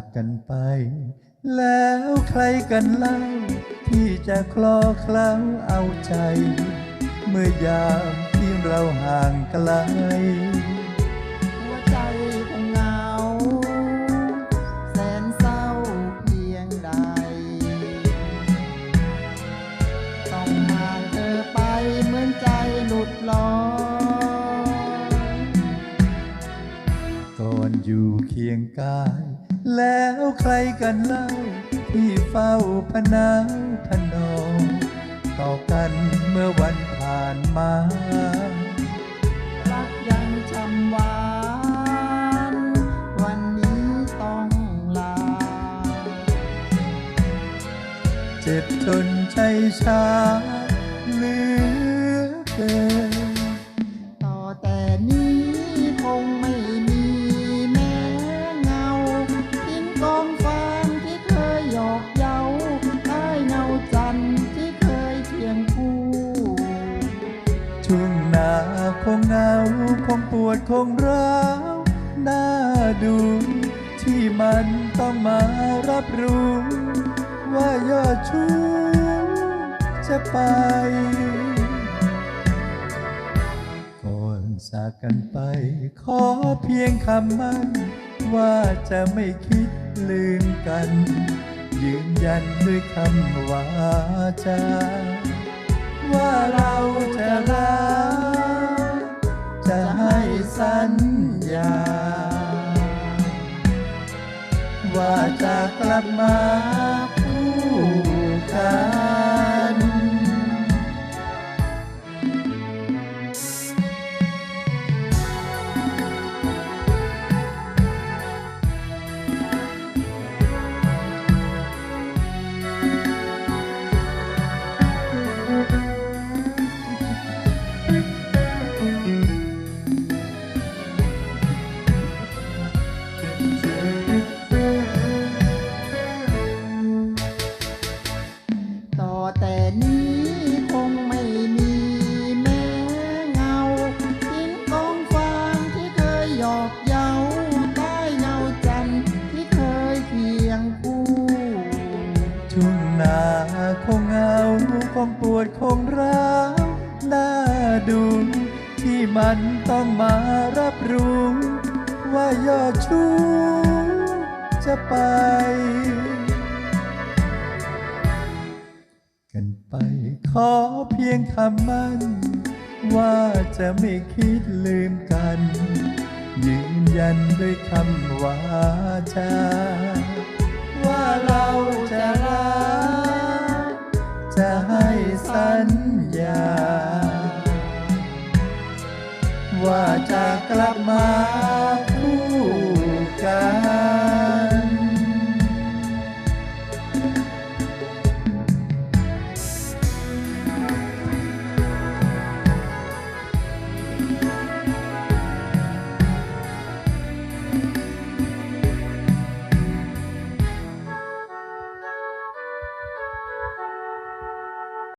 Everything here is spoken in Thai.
ากันไป แล้วใครกันเล่าที่จะคลอเคล้าเอาใจ เมื่อยามที่เราห่างไกล หัวใจคงเหงา แสนเศร้าเพียงใด ต้องห่างเธอไปเหมือนใจหลุดลอยก่อนอยู่เคียงกาย แล้วใครกันเล่าที่เฝ้าพนาวพนอต่อกันเมื่อวันผ่านมา รักยังช่ำหวาน วันนี้ต้องลา เจ็บจนใจชาเหลือเกิน คงเหงาคงปวดคงร้าวน่าดู ที่มันต้องมารับรู้ ว่ายอดชูจะไป ก่อนจากกันไป ขอเพียงคำมั่น ว่าจะไม่คิดลืมกัน ยืนยันด้วยคำวาจาว่าเราจะรัก สัญญา ว่าจะกลับมา แต่นี้คงไม่มีแม้เงาทิ้งกองฟางที่เคยหยอกเย้าใต้เงาจันทร์ที่เคยเคียงคู่ช่งนาคงเงาคงปวดคงร้าวน่าดูที่มันต้องมารับรู้ว่ายอดชูจะไป ขอเพียงคำมั่น ว่าจะไม่คิดลืมกัน ยืนยันด้วยคำวาจา ว่าเราจะรักจะให้สัญญา ว่าจะกลับมาคู่